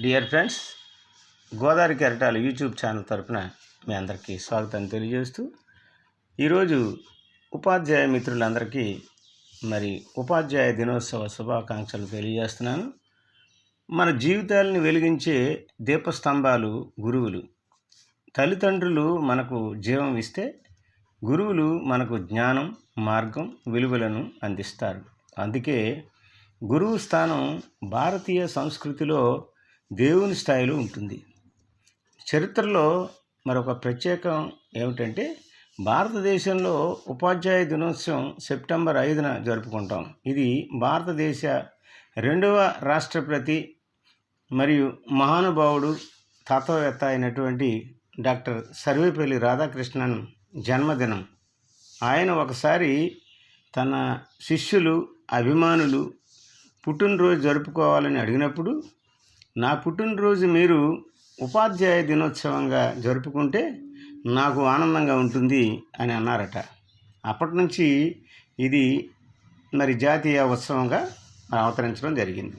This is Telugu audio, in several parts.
డియర్ ఫ్రెండ్స్ గోదావరి కెరటాలు యూట్యూబ్ ఛానల్ తరపున మీ అందరికీ స్వాగతం తెలియజేస్తూ ఈరోజు ఉపాధ్యాయ మిత్రులందరికీ మరి ఉపాధ్యాయ దినోత్సవ శుభాకాంక్షలు తెలియజేస్తున్నాను. మన జీవితాలను వెలిగించే దీపస్తంభాలు గురువులు. తల్లిదండ్రులు మనకు జీవం ఇస్తే గురువులు మనకు జ్ఞానం మార్గం విలువలను అందిస్తారు. అందుకే గురువు స్థానం భారతీయ సంస్కృతిలో దేవుని స్థాయిలో ఉంటుంది. చరిత్రలో మరొక ప్రత్యేకం ఏమిటంటే భారతదేశంలో ఉపాధ్యాయ దినోత్సవం సెప్టెంబర్ ఐదున జరుపుకుంటాం. ఇది భారతదేశ రెండవ రాష్ట్రపతి మరియు మహానుభావుడు తత్వవేత్త అయినటువంటి డాక్టర్ సర్వేపల్లి రాధాకృష్ణన్ జన్మదినం. ఆయన ఒకసారి తన శిష్యులు అభిమానులు పుట్టినరోజు జరుపుకోవాలని అడిగినప్పుడు నా పుట్టినరోజు మీరు ఉపాధ్యాయ దినోత్సవంగా జరుపుకుంటే నాకు ఆనందంగా ఉంటుంది అని అన్నారట. అప్పటి నుంచి ఇది మరి జాతీయ ఉత్సవంగా అవతరించడం జరిగింది.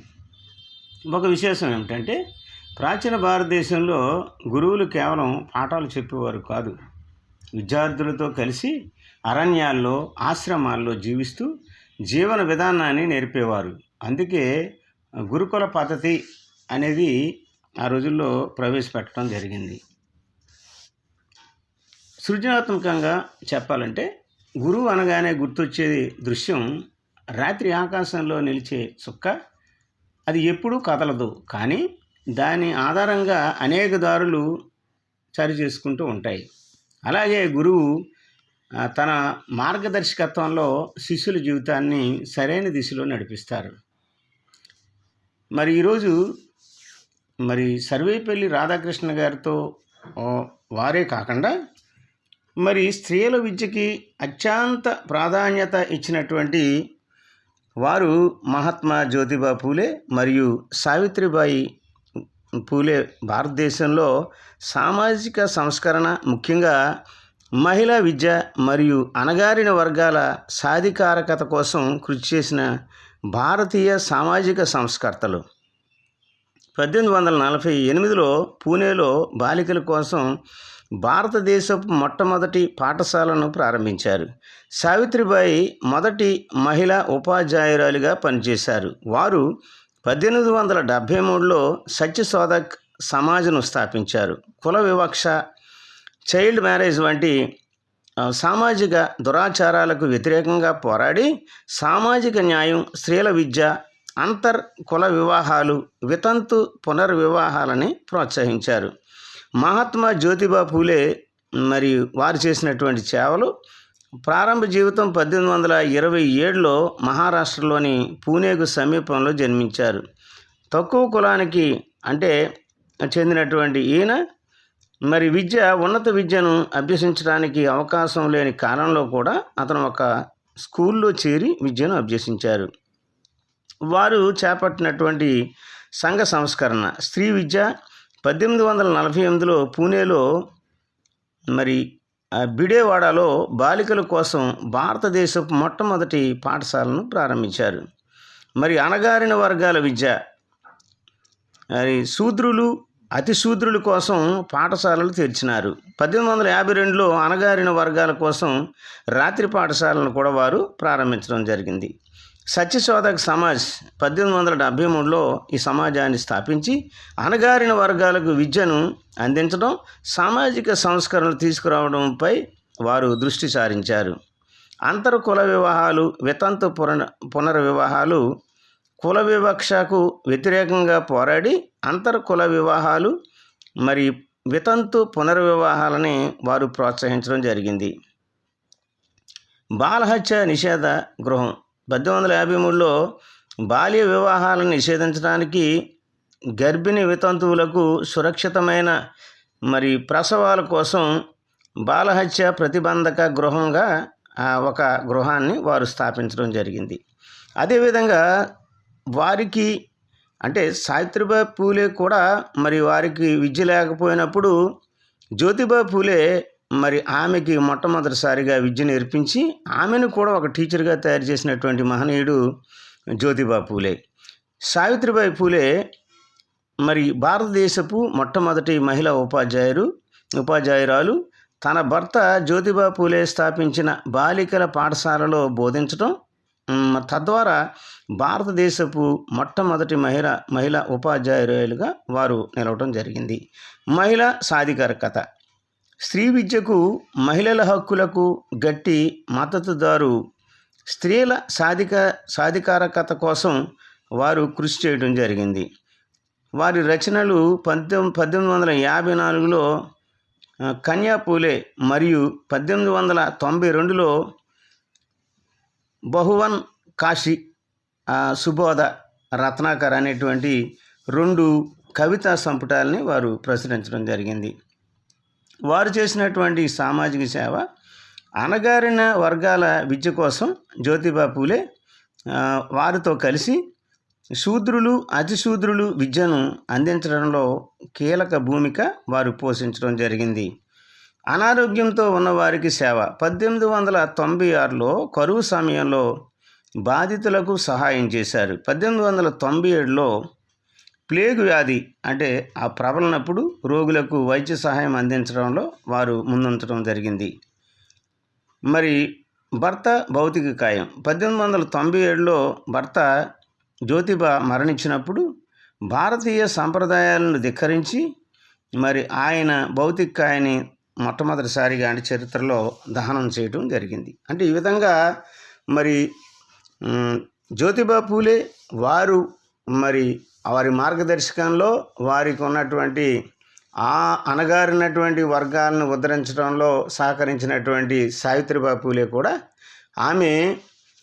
ఒక విశేషం ఏమిటంటే ప్రాచీన భారతదేశంలో గురువులు కేవలం పాఠాలు చెప్పేవారు కాదు. విద్యార్థులతో కలిసి అరణ్యాల్లో ఆశ్రమాల్లో జీవిస్తూ జీవన విధానాన్ని నేర్పేవారు. అందుకే గురుకుల పద్ధతి అనేది ఆ రోజుల్లో ప్రవేశపెట్టడం జరిగింది. సృజనాత్మకంగా చెప్పాలంటే గురువు అనగానే గుర్తొచ్చేది దృశ్యం రాత్రి ఆకాశంలో నిలిచే చుక్క. అది ఎప్పుడూ కదలదు. కానీ దాని ఆధారంగా అనేక దారులు చరి చేసుకుంటూ ఉంటాయి. అలాగే గురువు తన మార్గదర్శకత్వంలో శిష్యుల జీవితాన్ని సరైన దిశలో నడిపిస్తారు. మరి ఈరోజు మరి సర్వేపల్లి రాధాకృష్ణ గారితో వారే కాకుండా మరి స్త్రీల విద్యకి అత్యంత ప్రాధాన్యత ఇచ్చినటువంటి వారు మహాత్మా జ్యోతిబా పూలే మరియు సావిత్రిబాయి పూలే భారతదేశంలో సామాజిక సంస్కరణ ముఖ్యంగా మహిళా విద్య మరియు అణగారిన వర్గాల సాధికారకత కోసం కృషి చేసిన భారతీయ సామాజిక సంస్కర్తలు. పద్దెనిమిది వందల నలభై ఎనిమిదిలో పూణేలో బాలికల కోసం భారతదేశపు మొట్టమొదటి పాఠశాలను ప్రారంభించారు. సావిత్రిబాయి మొదటి మహిళా ఉపాధ్యాయురాలిగా పనిచేశారు. వారు పద్దెనిమిది వందల డెబ్భై మూడులో సత్యశోధక్ సమాజ్ను స్థాపించారు. కుల వివక్ష చైల్డ్ మ్యారేజ్ వంటి సామాజిక దురాచారాలకు వ్యతిరేకంగా పోరాడి సామాజిక న్యాయం స్త్రీల విద్య అంతర్ కుల వివాహాలు వితంతు పునర్వివాహాలని ప్రోత్సహించారు. మహాత్మా జ్యోతిబా పూలే మరియు వారు చేసినటువంటి సేవలు ప్రారంభ జీవితం పద్దెనిమిది వందల ఇరవై ఏడులో మహారాష్ట్రలోని పూణేకు సమీపంలో జన్మించారు. తక్కువ కులానికి అంటే చెందినటువంటి ఈయన మరి విద్య ఉన్నత విద్యను అభ్యసించడానికి అవకాశం లేని కాలంలో కూడా అతను ఒక స్కూల్లో చేరి విద్యను అభ్యసించారు. వారు చేపట్టినటువంటి సంఘ సంస్కరణ. స్త్రీ విద్య పద్దెనిమిది వందల నలభై ఎనిమిదిలో పూణేలో మరి బిడేవాడలో బాలికల కోసం భారతదేశపు మొట్టమొదటి పాఠశాలను ప్రారంభించారు. మరి అణగారిన వర్గాల విద్య మరి శూద్రులు అతి శూద్రుల కోసం పాఠశాలలు తెరిచినారు. పద్దెనిమిది వందల యాభై రెండులో అణగారిన వర్గాల కోసం రాత్రి పాఠశాలను కూడా వారు ప్రారంభించడం జరిగింది. సత్యశోధక్ సమాజ్ పద్దెనిమిది వందల డెబ్భై మూడులో ఈ సమాజాన్ని స్థాపించి అణగారిన వర్గాలకు విద్యను అందించడం సామాజిక సంస్కరణలు తీసుకురావడంపై వారు దృష్టి సారించారు. అంతర్ కుల వివాహాలు వితంతు పునర్ పునర్వివాహాలు కుల వివక్షకు వ్యతిరేకంగా పోరాడి అంతర్ కుల వివాహాలు మరి వితంతు పునర్వివాహాలని వారు ప్రోత్సహించడం జరిగింది. బాలహత్య నిషేధ గృహం పద్దెనిమిది వందల యాభై మూడులో బాల్య వివాహాలను నిషేధించడానికి గర్భిణీ వితంతువులకు సురక్షితమైన మరి ప్రసవాల కోసం బాలహత్య ప్రతిబంధక గృహంగా ఆ, ఒక గృహాన్ని వారు స్థాపించడం జరిగింది. అదేవిధంగా వారికి అంటే సావిత్రిబాయి పూలే కూడా మరి వారికి విద్య లేకపోయినప్పుడు జ్యోతిబా పూలే మరి ఆమెకి మొట్టమొదటిసారిగా విద్య నేర్పించి ఆమెను కూడా ఒక టీచర్గా తయారు చేసినటువంటి మహనీయుడు జ్యోతిబా పూలే. సావిత్రిబాయి పూలే మరి భారతదేశపు మొట్టమొదటి మహిళా ఉపాధ్యాయులు ఉపాధ్యాయురాలు. తన భర్త జ్యోతిబా పూలే స్థాపించిన బాలికల పాఠశాలలో బోధించడం తద్వారా భారతదేశపు మొట్టమొదటి మహిళ మహిళా ఉపాధ్యాయురాలుగా వారు నిలవడం జరిగింది. మహిళా సాధికారికత స్త్రీ విద్యకు మహిళల హక్కులకు గట్టి మద్దతుదారు స్త్రీల సాధిక సాధికారకత కోసం వారు కృషి చేయడం జరిగింది. వారి రచనలు పద్దెనిమిది పద్దెనిమిది వందల యాభై నాలుగులో కన్యాపూలే మరియు పద్దెనిమిది వందల తొంభై రెండులో బహువన్ కాశీ సుబోధ రత్నాకర్ అనేటువంటి రెండు కవితా సంపుటాలని వారు ప్రచురించడం జరిగింది. వారు చేసినటువంటి సామాజిక సేవ అణగారిన వర్గాల విద్య కోసం జ్యోతిబా పూలే వారితో కలిసి శూద్రులు అతిశూద్రులు విద్యను అందించడంలో కీలక భూమిక వారు పోషించడం జరిగింది. అనారోగ్యంతో ఉన్నవారికి సేవ. పద్దెనిమిది వందల తొంభై ఆరులో కరువు సమయంలో బాధితులకు సహాయం చేశారు. పద్దెనిమిది వందల తొంభై ఏడులో ప్లేగు వ్యాధి అంటే ఆ ప్రబలనప్పుడు రోగులకు వైద్య సహాయం అందించడంలో వారు ముందుంచడం జరిగింది. మరి భర్త భౌతిక కాయం. పద్దెనిమిది వందల తొంభై ఏడులో భర్త జ్యోతిబా మరణించినప్పుడు భారతీయ సంప్రదాయాలను ధిక్కరించి మరి ఆయన భౌతిక కాయని మొట్టమొదటిసారిగా అంటే చరిత్రలో దహనం చేయడం జరిగింది. అంటే ఈ విధంగా మరి జ్యోతిబా పూలే వారు మరి వారి మార్గదర్శకంలో వారికి ఉన్నటువంటి ఆ అణగారినటువంటి వర్గాలను ఉద్ధరించడంలో సహకరించినటువంటి సావిత్రిబాయి పూలే కూడా ఆమె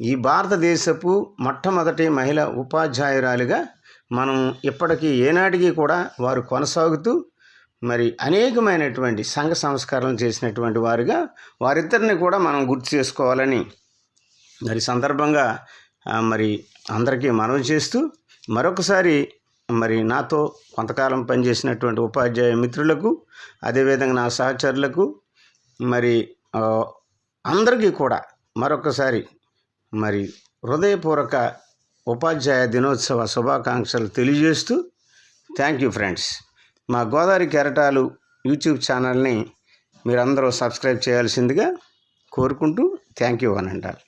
ఈ భారతదేశపు మొట్టమొదటి మహిళ ఉపాధ్యాయురాలిగా మనం ఇప్పటికీ ఏనాటికి కూడా వారు కొనసాగుతూ మరి అనేకమైనటువంటి సంఘ సంస్కరణలు చేసినటువంటి వారుగా వారిద్దరిని కూడా మనం గుర్తు చేసుకోవాలని మరి సందర్భంగా మరి అందరికీ మనవి చేస్తూ మరొకసారి మరి నాతో కొంతకాలం పనిచేసినటువంటి ఉపాధ్యాయ మిత్రులకు అదేవిధంగా నా సహచరులకు మరి అందరికీ కూడా మరొకసారి మరి హృదయపూర్వక ఉపాధ్యాయ దినోత్సవ శుభాకాంక్షలు తెలియజేస్తూ థ్యాంక్ యూ ఫ్రెండ్స్. మా గోదావరి కెరటాలు యూట్యూబ్ ఛానల్ని మీరందరూ సబ్స్క్రైబ్ చేయాల్సిందిగా కోరుకుంటూ థ్యాంక్ యూ అని అంటారు